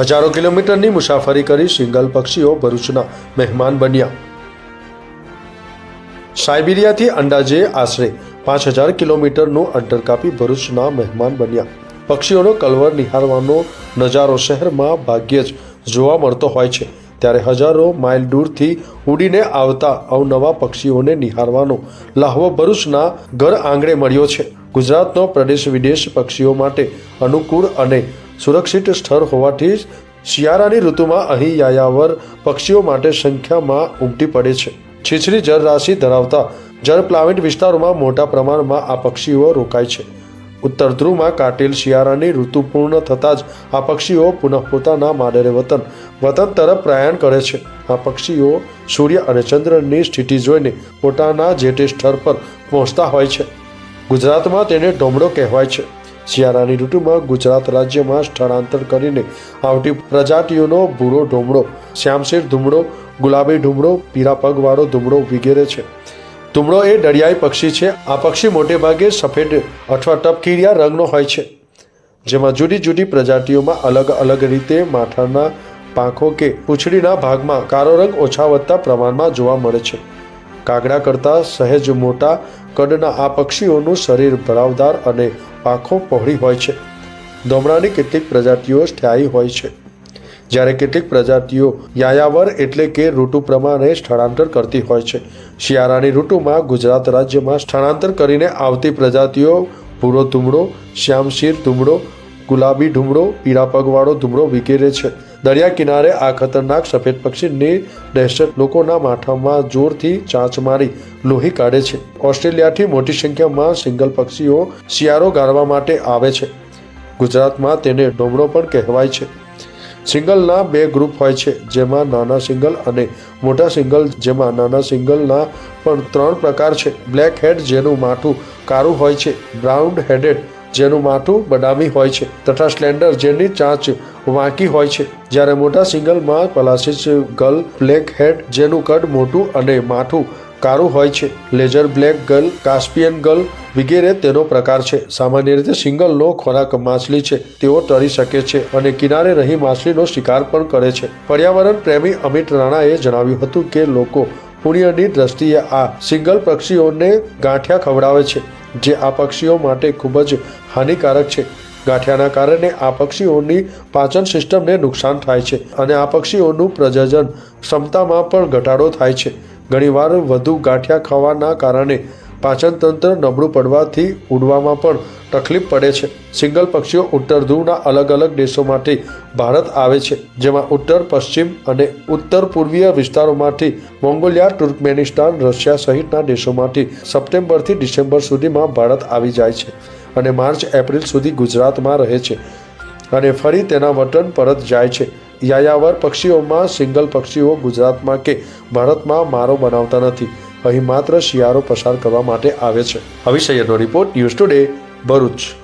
હજારો કિલોમીટરની મુસાફરી કરી સિંગલ પક્ષીઓ ભરૂચના મહેમાન બન્યા. સાયબિરિયાથી અંદાજે આશરે પાંચ હજાર કિલોમીટરનું અંતર કાપી ભરૂચના મહેમાન બન્યા. પક્ષીઓનો કલવર નિહાળવાનો નજારો શહેરમાં ભાગ્યે જ જોવા મળતો હોય છે. ત્યારે હજારો માઇલ દૂરથી ઉડીને આવતા અવનવા પક્ષીઓને નિહાળવાનો લાહવો ભરૂચના ઘર આંગણે મળ્યો છે. ગુજરાતનો પ્રદેશ વિદેશ પક્ષીઓ માટે અનુકૂળ અને સુરક્ષિત સ્થળ હોવાથી જ શિયાળાની ઋતુમાં અહીં યાયાવર પક્ષીઓ માટે સંખ્યામાં ઉમટી પડે છે. છીછરી જળરાશિ ધરાવતા જળપ્લાવિત વિસ્તારોમાં મોટા પ્રમાણમાં આ પક્ષીઓ રોકાય છે. ઉત્તર ધ્રુવમાં કાટેલ શિયાળાની ઋતુ પૂર્ણ થતાં જ આ પક્ષીઓ પુનઃ પોતાના માદરે વતન વતન તરફ પ્રયાણ કરે છે. આ પક્ષીઓ સૂર્ય અને ચંદ્રની સ્થિતિ જોઈને પોતાના જે તે સ્થળ પર પહોંચતા હોય છે. ગુજરાતમાં તેને ઢોમડો કહેવાય છે. શિયાળાની ઋતુમાં ગુજરાત રાજ્યમાં સ્થળાંતર કરીને આવતી પ્રજાતિઓનો ભૂરો ઢોમડો શ્યામશીર ધૂમડો ગુલાબી ઢૂમડો પીળા પગવાળો ધૂમડો વગેરે છે. ધૂમડો એ દરિયાઈ પક્ષી છે. આ પક્ષી મોટે ભાગે સફેદ અથવા ટપકીરિયા રંગનો હોય છે. જેમાં જુદી જુદી પ્રજાતિઓમાં અલગ અલગ રીતે માથાના પાંખો કે પૂંછડીના ભાગમાં કાળો રંગ ઓછા વધતા પ્રમાણમાં જોવા મળે છે. કાગડા કરતાં સહેજ મોટા કદના આ પક્ષીઓનું શરીર ભરાવદાર અને પાંખો પહોળી હોય છે. દોમડાની કેટલીક પ્રજાતિઓ સ્થાયી હોય છે. જ્યારે કેટલીક પ્રજાતિઓ યાયાવર એટલે કે ઋતુ પ્રમાણે સ્થળાંતર કરતી હોય છે. શિયાળાની ઋતુમાં ગુજરાત રાજ્યમાં સ્થળાંતર કરીને આવતી પ્રજાતિઓ ભૂરો ધૂમડો, શ્યામશીર ધૂમડો, ગુલાબી ધૂમડો, પીળા પગવાળો ધૂમડો વગેરે છે. દરિયા કિનારે આ ખતરનાક સફેદ પક્ષીની દહેશત લોકોના માથામાં જોરથી ચાંચ મારી લોહી કાઢે છે. ઓસ્ટ્રેલિયાથી મોટી સંખ્યામાં સિંગલ પક્ષીઓ શિયાળો ગાળવા માટે આવે છે. ગુજરાતમાં તેને ડોમડો પણ કહેવાય છે. સિંગલના બે ગ્રુપ હોય છે, જેમાં નાના સિંગલ અને મોટા સિંગલ, જેમાં નાના સિંગલના પણ ત્રણ પ્રકાર છે. બ્લેક હેડ જેનું માથું કાળું હોય છે. બ્રાઉન હેડેડ જેનું માથું બદામી હોય છે. તથા સ્લેન્ડર જેની ચાંચ વાંકી હોય છે. જ્યારે મોટા સિંગલમાં પલાસિસ ગર્લ બ્લેક હેડ જેનું કદ મોટું અને માથું કાળું હોય છે. Lesser black gull Caspian gull વગેરે તેનો પ્રકાર છે. સામાન્ય રીતે સિંગલનો ખોરાક માછલી છે. તેઓ તરી શકે છે અને કિનારે રહી માછલીનો શિકાર પણ કરે છે. પર્યાવરણ પ્રેમી અમિત રાણાએ જણાવ્યું હતું કે લોકો પુણ્યની દ્રષ્ટિએ આ સિંગલ પક્ષીઓને ગાંઠિયા ખવડાવે છે. જે આ પક્ષીઓ માટે ખૂબ જ હાનિકારક છે. ગાંઠિયાના કારણે આ પક્ષીઓની પાચન સિસ્ટમને નુકસાન થાય છે અને આ પક્ષીઓનું પ્રજનન ક્ષમતામાં પણ ઘટાડો થાય છે. ઘણીવાર વધુ ગાંઠિયા ખાવાના કારણે પાચનતંત્ર નબળું પડવાથી ઉડવામાં પણ તકલીફ પડે છે. સિંગલ પક્ષીઓ ઉત્તર ધ્રુવના અલગ અલગ દેશોમાંથી ભારત આવે છે, જેમાં ઉત્તર, પશ્ચિમ અને ઉત્તર પૂર્વીય વિસ્તારોમાંથી મોંગોલિયા, તુર્કમેનિસ્તાન, રશિયા સહિતના દેશોમાંથી સપ્ટેમ્બરથી ડિસેમ્બર સુધીમાં ભારત આવી જાય છે. અને માર્ચ, એપ્રિલ સુધી ગુજરાતમાં રહે છે અને ફરી તેના વતન પરત જાય છે. યાયાવર પક્ષીઓમાં, સિંગલ પક્ષીઓ ગુજરાતમાં કે ભારતમાં મારો બનાવતા નથી. અહીં માત્ર શિયાળો પસાર કરવા માટે આવે છે. અવિષયનો રિપોર્ટ, ન્યૂઝ ટુડે, ભરૂચ.